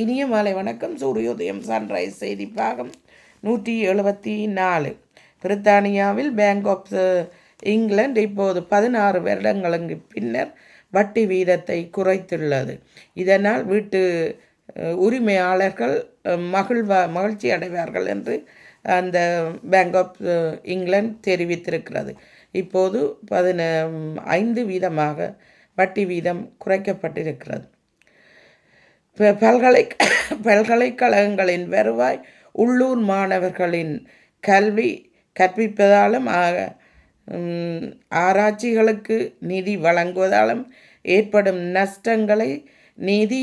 இனிய மாலை வணக்கம். சூரியோதயம் சன்ரைஸ் செய்தி பாகம் நூற்றி எழுபத்தி நாலு. பிரித்தானியாவில் பேங்க் ஆஃப் இங்கிலாந்து இப்போது பதினாறு வருடங்களுக்கு பின்னர் வட்டி வீதத்தை குறைத்துள்ளது. இதனால் வீட்டு உரிமையாளர்கள் மகிழ்வா மகிழ்ச்சி அடைவார்கள் என்று அந்த பேங்க் ஆஃப் இங்கிலாந்து தெரிவித்திருக்கிறது. இப்போது பதின ஐந்து வீதமாக வட்டி வீதம் குறைக்கப்பட்டிருக்கிறது. பல்கலை பல்கலைக்கழகங்களின் வருவாய் உள்ளூர் மாணவர்களின் கல்வி கற்பிப்பதாலும் ஆராய்ச்சிகளுக்கு நிதி வழங்குவதாலும் ஏற்படும் நஷ்டங்களை நிதி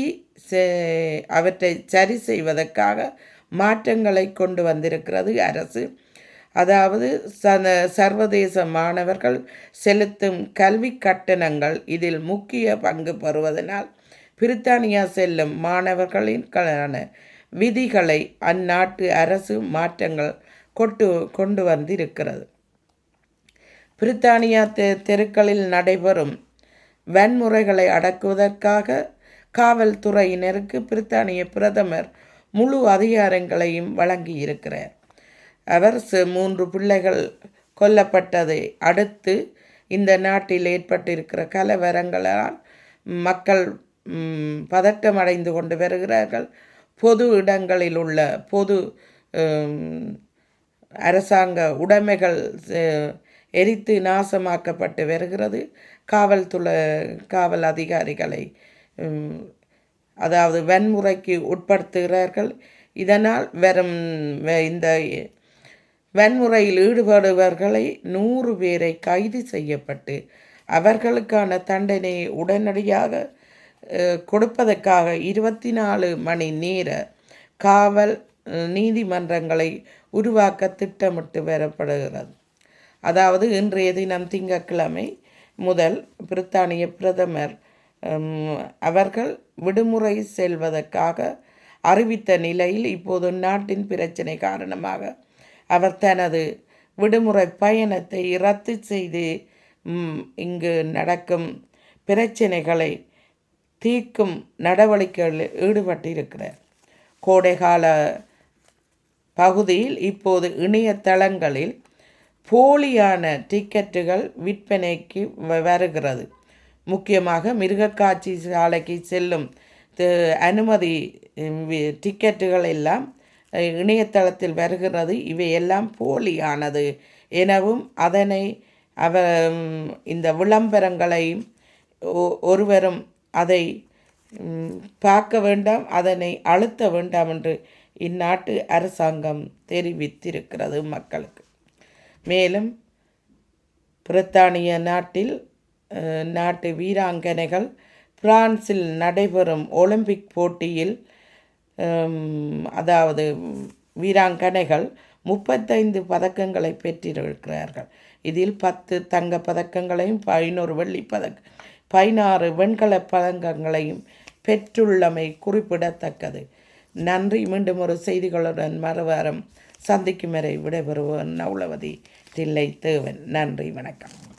அவற்றை சரி செய்வதற்காக மாற்றங்களை கொண்டு வந்திருக்கிறது அரசு. அதாவது சர்வதேச மாணவர்கள் செலுத்தும் கல்வி கட்டணங்கள் இதில் முக்கிய பங்கு பெறுவதனால் பிரித்தானியா செல்லும் மாணவர்களின் விதிகளை அந்நாட்டு அரசு மாற்றங்கள் கொண்டு கொண்டு வந்திருக்கிறது. பிரித்தானியா தெ தெருக்களில் நடைபெறும் வன்முறைகளை அடக்குவதற்காக காவல்துறையினருக்கு பிரித்தானிய பிரதமர் முழு அதிகாரங்களையும் வழங்கியிருக்கிறார். அவர் மூன்று பிள்ளைகள் கொல்லப்பட்டதை அடுத்து இந்த நாட்டில் ஏற்பட்டிருக்கிற கலவரங்களால் மக்கள் பதட்டமடைந்து கொண்டு வருகிறார்கள். பொது இடங்களில் உள்ள பொது அரசாங்க உடைமைகள் எரித்து நாசமாக்கப்பட்டு வருகிறது. காவல்துறை காவல் அதிகாரிகளை அதாவது வன்முறைக்கு உட்படுத்துகிறார்கள். இதனால் வரும் இந்த வன்முறையில் ஈடுபடுபவர்களை நூறு பேரை கைது செய்யப்பட்டு அவர்களுக்கான தண்டனையை உடனடியாக கொடுப்பதற்காக இருபத்தி நாலு மணி நேர காவல் நீதிமன்றங்களை உருவாக்க திட்டமிட்டு வரப்படுகிறது. அதாவது இன்றைய தினம் திங்கட்கிழமை முதல் பிரித்தானிய பிரதமர் அவர்கள் விடுமுறை செல்வதற்காக அறிவித்த நிலையில் இப்போது நாட்டின் பிரச்சனை காரணமாக அவர் தனது விடுமுறை பயணத்தை ரத்து செய்து இங்கு நடக்கும் பிரச்சனைகளை தீர்க்கும் நடவடிக்கைகளில் ஈடுபட்டிருக்கிறார். கோடைகால பகுதியில் இப்போது இணையதளங்களில் போலியான டிக்கெட்டுகள் விற்பனைக்கு வருகிறது. முக்கியமாக மிருகக்காட்சி சாலைக்கு செல்லும் அனுமதி டிக்கெட்டுகள் எல்லாம் இணையதளத்தில் வருகிறது. இவையெல்லாம் போலியானது எனவும் அதனை அவ இந்த விளம்பரங்களையும் ஒருவரும் அதை பார்க்க வேண்டாம் அதனை அழுத்த வேண்டாம் என்று இந்நாட்டு அரசாங்கம் தெரிவித்திருக்கிறது மக்களுக்கு. மேலும் பிரித்தானிய நாட்டில் நாட்டு வீராங்கனைகள் பிரான்சில் நடைபெறும் ஒலிம்பிக் போட்டியில் அதாவது வீராங்கனைகள் முப்பத்தைந்து பதக்கங்களை பெற்றிருக்கிறார்கள். இதில் பத்து தங்க பதக்கங்களையும் பதினோரு வெள்ளி பதக் பதினாறு வெண்கல பதங்கங்களையும் பெற்றுள்ளமை குறிப்பிடத்தக்கது. நன்றி. மீண்டும் ஒரு செய்திகளுடன் மறுவாரம் சந்திக்கும் வரை விடைபெறுவோம். நவுளவதி தில்லை தேவன் நன்றி. வணக்கம்.